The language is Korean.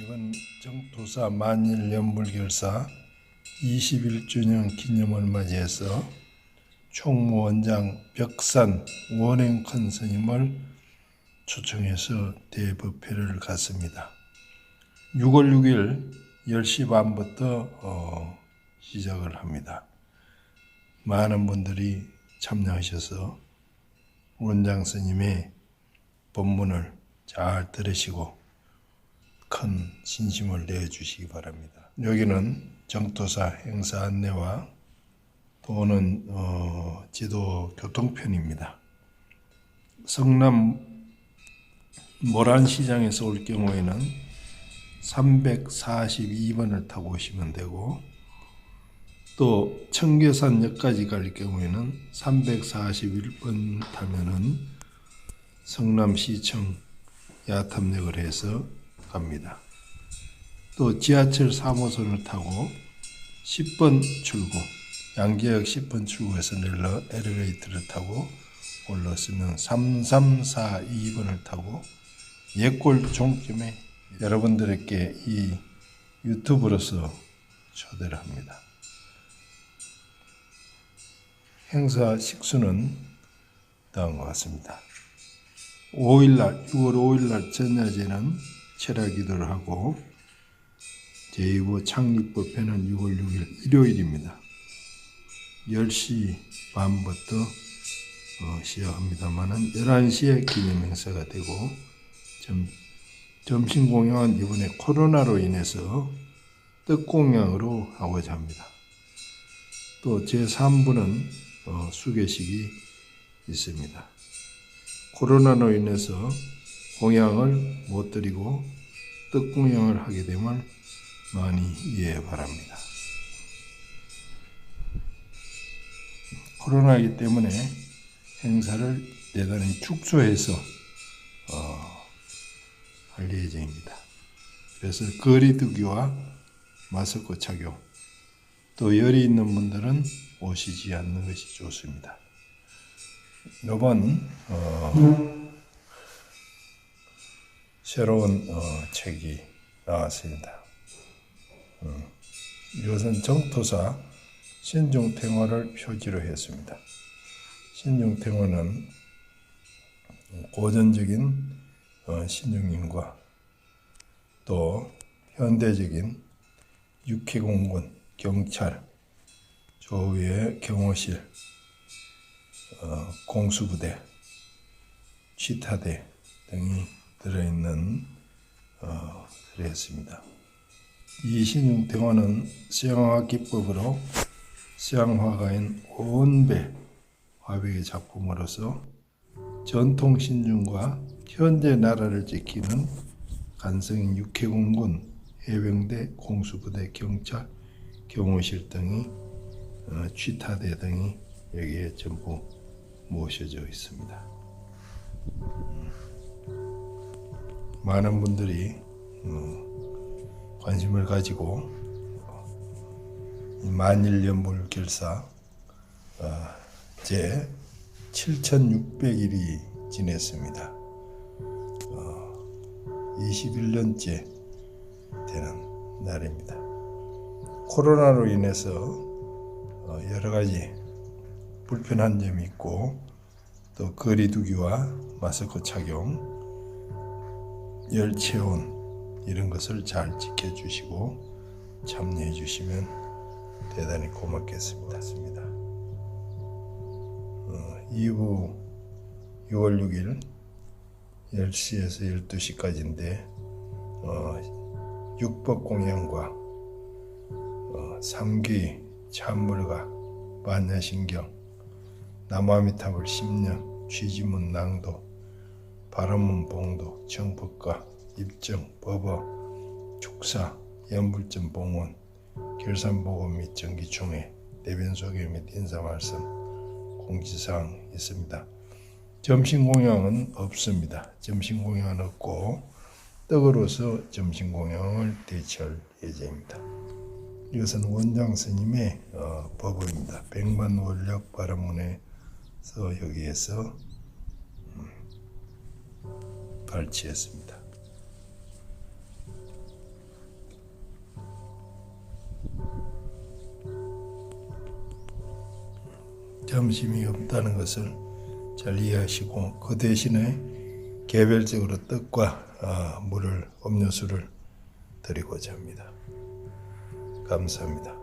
이번 정토사 만일 연불결사 21주년 기념을 맞이해서 총무원장 벽산 원행 큰 스님을 초청해서 대법회를 갔습니다. 6월 6일 10시 반부터 어, 시작을 합니다. 많은 분들이 참여하셔서 원장 스님의 법문을 잘 들으시고 큰 진심을 내주시기 바랍니다. 여기는 정토사 행사 안내와 도는 어, 지도 교통편입니다. 성남 모란시장에서 올 경우에는 342번을 타고 오시면 되고 또 청계산역까지 갈 경우에는 341번 타면은 성남시청 야탐역을 해서 갑니다. 또 지하철 3호선을 타고 10번 출구, 양재역 10번 출구에서 내려 엘리베이터를 타고 올랐으면 3342번을 타고 옛골 종점에 여러분들에게 이 유튜브로서 초대를 합니다. 행사 식수는 다음과 같습니다. 5일날, 6월 5일날 전야제는 철학 기도를 하고 제2부 창립법회는 6월 6일 일요일입니다. 10시 반부터 어, 시작합니다만은 11시에 기념 행사가 되고 점, 점심 공연은 이번에 코로나로 인해서 뜻 공양으로 하고자 합니다. 또 제3부는 어, 수계식이 있습니다. 코로나로 인해서 공양을 못 드리고 뜻 공양을 하게 되면 많이 이해 바랍니다. 코로나이기 때문에 행사를 대단히 축소해서 어, 할 예정입니다. 그래서 거리두기와 마스크 착용 또 열이 있는 분들은 오시지 않는 것이 좋습니다. 이번 어, 새로운 어, 책이 나왔습니다. 어, 이것은 정토사 신중탱화를 표지로 했습니다. 신중탱화는 고전적인 어, 신중님과 또 현대적인 육해공군, 경찰, 조위의 경호실, 어, 공수부대, 취타대 등이 들어있는 어, 그랬습니다. 이 신용 대화는 수양화 기법으로 수양화가인 온배 화백의 작품으로서 전통 신중과 현재 나라를 지키는 간성인 육해공군, 해병대, 공수부대, 경찰, 경호실 등이 어, 취타대 등이 여기에 전부 모셔져 있습니다. 음. 많은 분들이 어, 관심을 가지고 만일연불 결사 어, 제 7,600일이 지냈습니다. 21년째 되는 날입니다. 코로나로 인해서 여러 가지 불편한 점이 있고 또 거리두기와 마스크 착용, 열 체온 이런 것을 잘 지켜주시고 참여해 주시면 대단히 고맙겠습니다. 어, 이후 6월 6일 10시에서 12시까지인데 어, 육법 공양과 어, 삼귀 찬물과 반야신경 나무아미탑을 10년, 취지문 낭도, 바람문 봉도, 정법과 입정, 법어, 축사, 연불점 봉원, 결산보고 및 정기총회, 대변소개 및 인사말씀, 공지사항 있습니다. 점심 공양은 없습니다. 점심 공양은 없고 떡으로서 점심 공양을 대체할 예정입니다. 이것은 원장 스님의 어, 법입니다. 백만 원력 바람문에 그래서 여기에서 음, 발치했습니다. 점심이 없다는 것을 잘 이해하시고 그 대신에 개별적으로 떡과 아, 물을 음료수를 드리고자 합니다. 감사합니다.